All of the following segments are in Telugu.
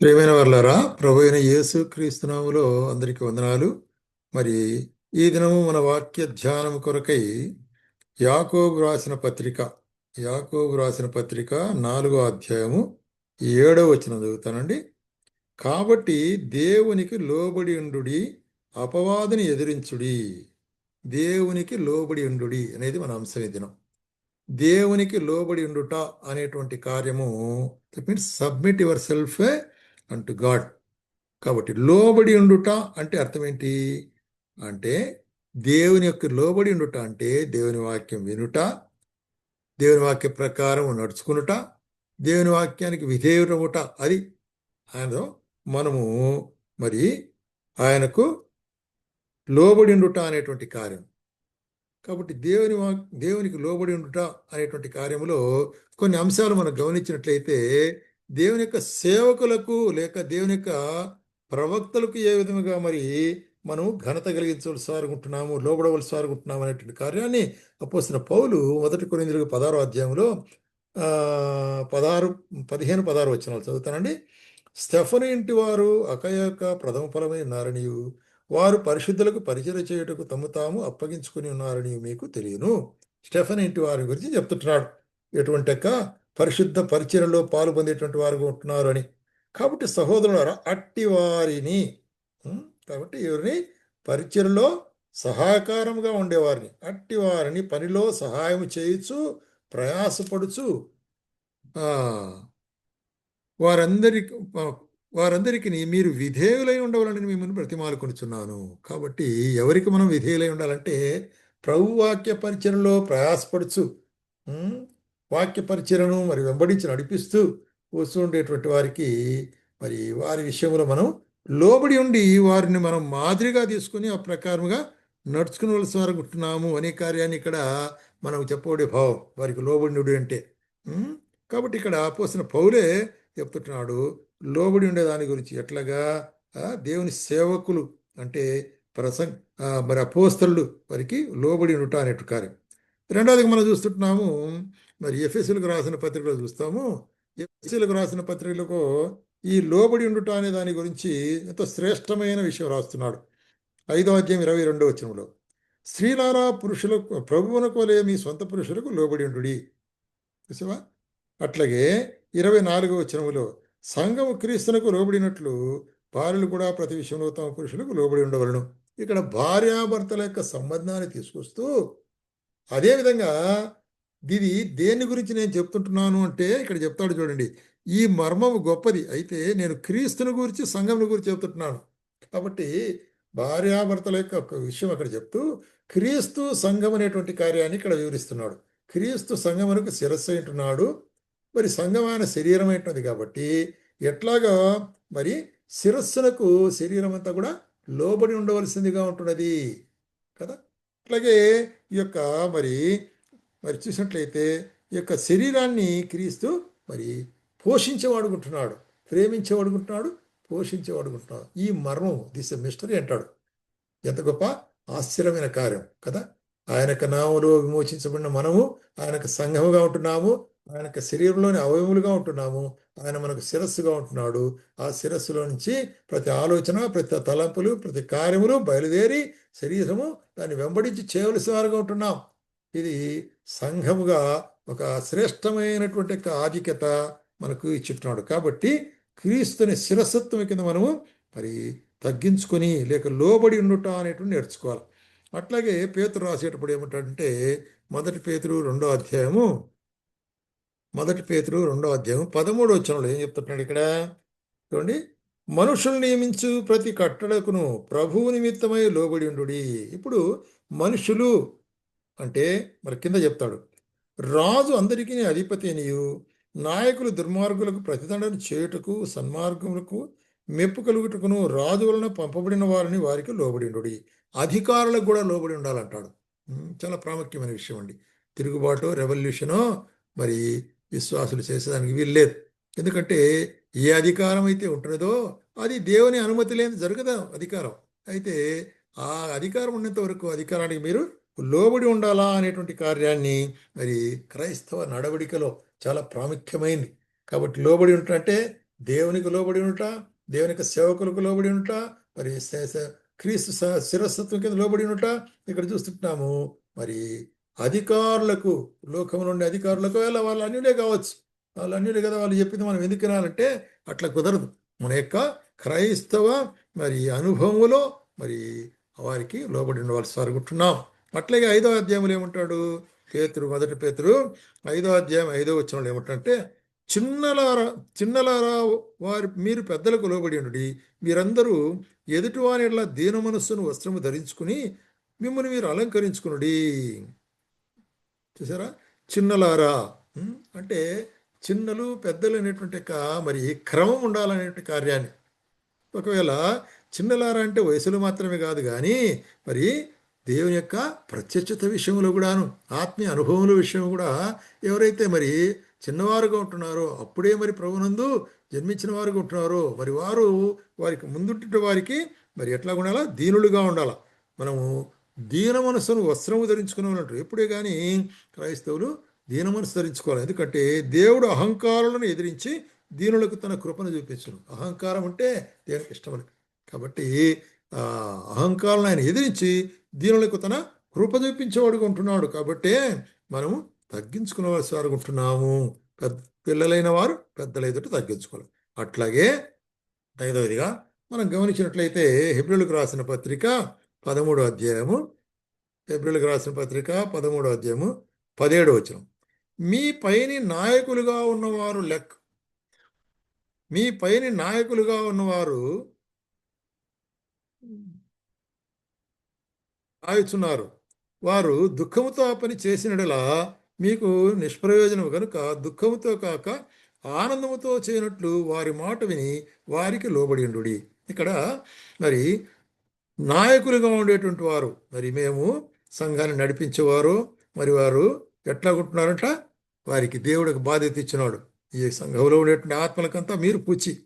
ప్రియమైన వర్లారా ప్రభు అయిన యేసు క్రీస్తునాములో అందరికీ వందనాలు. మరి ఈ దినము మన వాక్య ధ్యానం కొరకై యాకోబు రాసిన పత్రిక యాకోబు రాసిన పత్రిక నాలుగో అధ్యాయము ఏడో వచనం చదువుతానండి. కాబట్టి దేవునికి లోబడి ఉండుడి అపవాదిని ఎదిరించుడి. దేవునికి లోబడి ఉండుడి అనేది మన అంశం ఈ దినం. దేవునికి లోబడి ఉండుట అనేటువంటి కార్యము మీన్స్ సబ్మిట్ యువర్ సెల్ఫ్ అంటు గాడ్ కాబట్టి లోబడి ఉండుట అంటే అర్థం ఏంటి? అంటే దేవుని యొక్క లోబడి ఉండుట అంటే దేవుని వాక్యం వినుట దేవుని వాక్య ప్రకారం నడుచుకునుట దేవుని వాక్యానికి విధేయుడముట అది ఆయన మనము మరి ఆయనకు లోబడి ఉండుట అనేటువంటి కార్యం. కాబట్టి దేవుని వాక్ దేవునికి లోబడి ఉండుట అనేటువంటి కార్యములో కొన్ని అంశాలు మనం గమనించినట్లయితే దేవుని యొక్క సేవకులకు లేక దేవుని యొక్క ప్రవక్తలకు ఏ విధముగా మరి మనం ఘనత కలిగించవలసి అనుకుంటున్నాము లోబడవలసి అనుకుంటున్నాము అనేటువంటి కార్యాన్ని అప్పొస్తున్న పౌలు మొదటి కొరిందులకు పదహారు అధ్యాయంలో పదహారు పదిహేను పదహారు వచ్చినాలు చదువుతానండి. స్టెఫన్ ఇంటి వారు అకయక ప్రథమ ఫలమై ఉన్నారనియు వారు పరిశుద్ధులకు పరిచయం చేయుటకు తమ తాము అప్పగించుకుని ఉన్నారని మీకు తెలియను. స్టెఫన్ ఇంటి వారి గురించి చెప్తుంటున్నాడు. ఎటువంటి పరిశుద్ధ పరిచయలో పాలు పొందేటువంటి వారు ఉంటున్నారు అని. కాబట్టి సహోదరులారా అట్టి వారిని కాబట్టి ఎవరిని? పరిచయలో సహాయకారంగా ఉండేవారిని. అట్టి వారిని పనిలో సహాయం చేయొచ్చు ప్రయాసపడుచు వారందరికి వారందరికీ మీరు విధేయులై ఉండవాలని మిమ్మల్ని బ్రతిమాలుకొనిచున్నాను. కాబట్టి ఎవరికి మనం విధేయులై ఉండాలంటే ప్రభువాక్య పరిచయంలో పరిచయలో ప్రయాసపడుచు వాక్య పరిచయను మరి వెంబడించి నడిపిస్తూ వస్తూ ఉండేటువంటి వారికి మరి వారి విషయంలో మనం లోబడి ఉండి వారిని మనం మాదిరిగా తీసుకుని ఆ ప్రకారంగా నడుచుకుని వలసారనుకుంటున్నాము అనే కార్యాన్ని ఇక్కడ మనం చెప్పబడే భావం. వారికి లోబడి అంటే కాబట్టి ఇక్కడ పోసిన పౌలే చెప్తుంటున్నాడు లోబడి ఉండే దాని గురించి ఎట్లాగా దేవుని సేవకులు అంటే ప్రసంగ మరి అపోస్తలు వారికి లోబడి ఉండుట అనేటు కార్యం. రెండోదిగా మనం చూస్తుంటున్నాము మరి ఎఫ్ఎస్సీలకు రాసిన పత్రికలో చూస్తాము. ఎఫ్ఎస్సీలకు రాసిన పత్రికలకు ఈ లోబడి ఉండుట అనే దాని గురించి ఎంతో శ్రేష్టమైన విషయం రాస్తున్నాడు. ఐదో అధ్యాయం ఇరవై రెండో వచనంలో స్త్రీలారా పురుషులకు ప్రభువునకు వలె మీ సొంత పురుషులకు లోబడి ఉండుడి. చూసావా? అట్లాగే ఇరవై నాలుగో వచనములో సంఘము క్రీస్తునకు లోబడినట్లు భార్యలు కూడా ప్రతి విషయంలో తమ పురుషులకు లోబడి ఉండవలను. ఇక్కడ భార్యాభర్తల యొక్క సంబంధాన్ని తీసుకొస్తూ అదేవిధంగా ఇది దేని గురించి నేను చెప్తుంటున్నాను అంటే ఇక్కడ చెప్తాడు చూడండి ఈ మర్మము గొప్పది. అయితే నేను క్రీస్తుని గురించి సంఘం గురించి చెప్తుంటున్నాను. కాబట్టి భార్యాభర్తల యొక్క ఒక విషయం అక్కడ చెప్తూ క్రీస్తు సంఘం అనేటువంటి కార్యాన్ని ఇక్కడ వివరిస్తున్నాడు. క్రీస్తు సంఘమునకు శిరస్సు అంటున్నాడు. మరి సంఘమైన శరీరం ఏంటుంది కాబట్టి ఎట్లాగా మరి శిరస్సునకు శరీరం అంతా కూడా లోబడి ఉండవలసిందిగా ఉంటున్నది కదా? అట్లాగే ఈ యొక్క మరి మరి చూసినట్లయితే ఈ యొక్క శరీరాన్ని క్రీస్తు మరి పోషించేవాడుకుంటున్నాడు ప్రేమించేవాడుకుంటున్నాడు పోషించేవాడుకుంటున్నాడు ఈ మర్మం దిస్ మిస్టరీ అంటాడు. ఎంత గొప్ప ఆశ్చర్యమైన కార్యం కదా? ఆయనకు నాములో విమోచించబడిన మనము ఆయనకు సంఘముగా ఉంటున్నాము ఆయనకు శరీరంలోని అవయములుగా ఉంటున్నాము ఆయన మనకు శిరస్సుగా ఉంటున్నాడు. ఆ శిరస్సులో నుంచి ప్రతి ఆలోచన ప్రతి తలంపులు ప్రతి కార్యములు బయలుదేరి శరీరము దాన్ని వెంబడించి చేయవలసిన వారుగా ఉంటున్నాం. ఇది సంఘముగా ఒక శ్రేష్టమైనటువంటి ఆధిక్యత మనకు ఇచ్చిట్టున్నాడు కాబట్టి క్రీస్తుని శిరసత్వం కింద మనము మరి తగ్గించుకొని లేక లోబడి ఉండుట అనేటువంటి నేర్చుకోవాలి. అట్లాగే పేతురు రాసేటప్పుడు ఏమిటంటే మొదటి పేతురు రెండో అధ్యాయము మొదటి పేతురు రెండో అధ్యాయం పదమూడు వచ్చినప్పుడు ఏం చెప్తున్నాడు ఇక్కడ? చూడండి. మనుషులు నియమించు ప్రతి కట్టడకును ప్రభువు నిమిత్తమై లోబడి ఉండు ఇప్పుడు మనుషులు అంటే మరి కింద చెప్తాడు. రాజు అందరికీ అధిపతి అనియు. నాయకులు దుర్మార్గులకు ప్రతిదండన చేయుటకు సన్మార్గములకు మెప్పు కలుగుటకును రాజు వలన పంపబడిన వారిని వారికి లోబడి ఉండు అధికారులకు కూడా లోబడి ఉండాలంటాడు. చాలా ప్రాముఖ్యమైన విషయం అండి. తిరుగుబాటు రెవల్యూషను మరి విశ్వాసులు చేసేదానికి వీల్లేదు ఎందుకంటే ఏ అధికారం అయితే ఉంటున్నదో అది దేవుని అనుమతి లేని జరగదు అధికారం. అయితే ఆ అధికారం ఉన్నంత వరకు అధికారానికి మీరు లోబడి ఉండాలా అనేటువంటి కార్యాన్ని మరి క్రైస్తవ నడవడికలో చాలా ప్రాముఖ్యమైంది. కాబట్టి లోబడి ఉంటుంటే దేవునికి లోబడి ఉంట దేవునికి సేవకులకు లోబడి ఉంట మరి క్రీస్తు శిరస్తత్వం కింద లోబడి ఉంట. ఇక్కడ చూస్తుంటున్నాము మరి అధికారులకు లోకంలో ఉండే అధికారులకు వెళ్ళ వాళ్ళు అన్యులే కావచ్చు. వాళ్ళు అన్యులే కదా వాళ్ళు చెప్పింది మనం ఎందుకు వినాలంటే అట్లా కుదరదు. మన యొక్క క్రైస్తవ మరి అనుభవములో మరి వారికి లోబడి ఉండవలసి అనుకుంటున్నాం అట్లాగే ఐదో అధ్యాయంలో ఏమంటాడు? పేతురు మొదటి పేతురు ఐదో అధ్యాయం ఐదో వచ్చినప్పుడు ఏమంటాడంటే చిన్నలారా చిన్నలారా వారి మీరు పెద్దలకు లోబడి ఉండి మీరందరూ ఎదుటివారి దీన మనస్సును వస్త్రము ధరించుకుని మిమ్మల్ని మీరు అలంకరించుకునుడి. చూసారా? చిన్నలారా. అంటే చిన్నలు పెద్దలు అనేటువంటి మరి క్రమం ఉండాలనేటువంటి కార్యాన్ని. ఒకవేళ చిన్నలారా అంటే వయసులు మాత్రమే కాదు కానీ మరి దేవుని యొక్క ప్రత్యక్షత విషయంలో కూడాను ఆత్మీయ అనుభవముల విషయం కూడా ఎవరైతే మరి చిన్నవారుగా ఉంటున్నారో అప్పుడే మరి ప్రభునందు జన్మించిన వారుగా ఉంటున్నారో మరి వారు వారికి ముందుంటున్న వారికి మరి ఎట్లా ఉండాలా? దీనులుగా ఉండాలా? మనము దీన మనసును వస్త్రము ధరించుకునే వాళ్ళు ఎప్పుడే కానీ క్రైస్తవులు దీన మనసు ధరించుకోవాలి. ఎందుకంటే దేవుడు అహంకారాలను ఎదిరించి దీనులకు తన కృపను చూపించును. అహంకారం అంటే దేవునికి ఇష్టమని. కాబట్టి ఆ అహంకారాలను ఆయన ఎదిరించి దీనులకు తన కృప చూపించేవాడుగా ఉంటున్నాడు. కాబట్టి మనము తగ్గించుకునే వారు ఉంటున్నాము. పెద్ద పిల్లలైన వారు పెద్దల ఎదుట తగ్గించుకోవాలి. అట్లాగే ఐదవదిగా మనం గమనించినట్లయితే హెబ్రిలకు రాసిన పత్రిక పదమూడో అధ్యాయము హెబ్రిలకు రాసిన పత్రిక పదమూడో అధ్యాయము పదిహేడు వచనం. మీ పైని నాయకులుగా ఉన్నవారు లెక్క. మీ పైని నాయకులుగా ఉన్నవారు ఆయుచున్నారు వారు దుఃఖముతో పని చేసినడలా మీకు నిష్ప్రయోజనం కనుక దుఃఖముతో కాక ఆనందముతో చేయనట్లు వారి మాట విని వారికి లోబడి ఇక్కడ మరి నాయకులుగా ఉండేటువంటి వారు. మరి మేము సంఘాన్ని నడిపించేవారు. మరి వారు ఎట్లా ఉంటున్నారంట వారికి దేవుడికి బాధ్యత ఇచ్చినాడు. ఈ సంఘంలో ఉండేటువంటి ఆత్మలకంతా మీరు పూచి.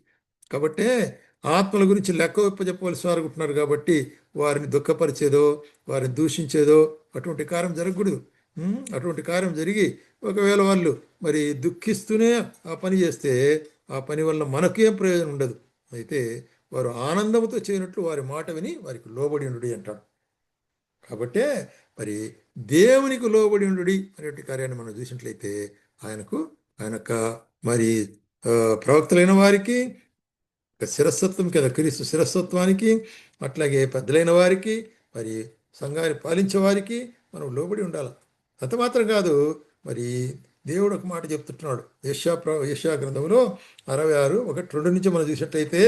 కాబట్టే ఆత్మల గురించి లెక్క చెప్పవలసిన వారు ఉంటున్నారు కాబట్టి వారిని దుఃఖపరిచేదో వారిని దూషించేదో అటువంటి కార్యం జరగకూడదు. అటువంటి కార్యం జరిగి ఒకవేళ వాళ్ళు మరి దుఃఖిస్తూనే ఆ పని చేస్తే ఆ పని వల్ల మనకేం ప్రయోజనం ఉండదు. అయితే వారు ఆనందంతో చేయనట్లు వారి మాట విని వారికి లోబడి ఉండు అంటాడు. కాబట్టే మరి దేవునికి లోబడి ఉండు అనేటువంటి కార్యాన్ని మనం చూసినట్లయితే ఆయనకు ఆయన మరి ప్రవక్తలైన వారికి ఒక శిరస్వత్వం కదా క్రీస్తు శిరస్వత్వానికి అట్లాగే పెద్దలైన వారికి మరి సంఘాన్ని పాలించే వారికి మనం లోబడి ఉండాలి. అంత మాత్రం కాదు మరి దేవుడు ఒక మాట చెప్తుంటున్నాడు. యశా ప్ర యశా గ్రంథంలో అరవై ఆరు ఒకటి రెండు నుంచి మనం చూసినట్లయితే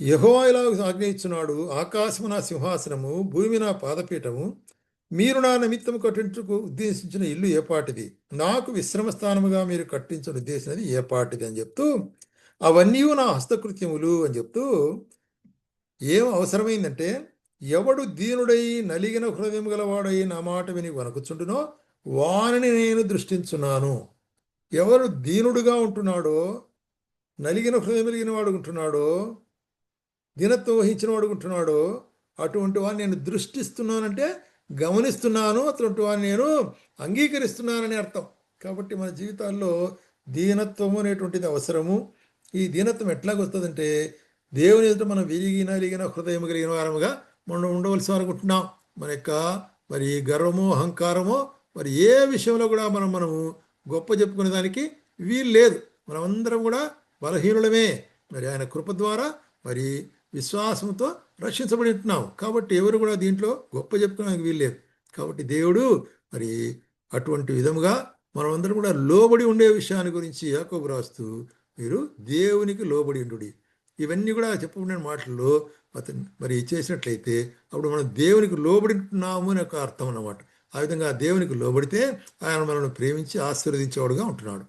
యహో ఇలా ఆజ్ఞయించున్నాడు ఆకాశము నా సింహాసనము భూమి నా పాదపీఠము మీరు నా నిమిత్తము కట్టించుకు ఉద్దేశించిన ఇల్లు ఏపాటిది. నాకు విశ్రమ స్థానముగా మీరు కట్టించిన ఉద్దేశించినది ఏపాటిది అని చెప్తూ అవన్నీ నా హస్తకృత్యములు అని చెప్తూ ఏం అవసరమైందంటే ఎవడు దీనుడై నలిగిన హృదయం గలవాడై నా మాట విని వనకుచుండునో వానిని నేను దృష్టించున్నాను. ఎవరు దీనుడుగా ఉంటున్నాడో నలిగిన హృదయం కలిగిన వాడు ఉంటున్నాడో దీనత్వం వహించిన అడుగుంటున్నాడు అటువంటి వాడిని నేను దృష్టిస్తున్నానంటే గమనిస్తున్నాను అటువంటి వాడిని నేను అంగీకరిస్తున్నానని అర్థం. కాబట్టి మన జీవితాల్లో దీనత్వము అనేటువంటిది అవసరము. ఈ దీనత్వం ఎట్లాగొస్తుందంటే దేవుని ఎదుట మనం విరిగిన విరిగిన హృదయం కలిగిన వారముగా మనం ఉండవలసి అనుకుంటున్నాం మన యొక్క మరి గర్వము అహంకారము మరి ఏ విషయంలో కూడా మనం మనము గొప్ప చెప్పుకునే దానికి వీలు లేదు. మనమందరం కూడా బలహీనులమే. మరి ఆయన కృప ద్వారా మరి విశ్వాసంతో రక్షించబడి ఉంటున్నాం కాబట్టి ఎవరు కూడా దీంట్లో గొప్ప చెప్పుకోవడానికి వీలు లేదు కాబట్టి దేవుడు మరి అటువంటి విధముగా మనమందరం కూడా లోబడి ఉండే విషయాన్ని గురించి యాకోబు రాస్తూ మీరు దేవునికి లోబడి ఉండు ఇవన్నీ కూడా చెప్పబడిన మాటల్లో అతను మరి చేసినట్లయితే అప్పుడు మనం దేవునికి లోబడి ఉంటున్నాము అనే ఒక అర్థం అన్నమాట. ఆ విధంగా దేవునికి లోబడితే ఆయన మనల్ని ప్రేమించి ఆశీర్వదించేవాడుగా ఉంటున్నాడు.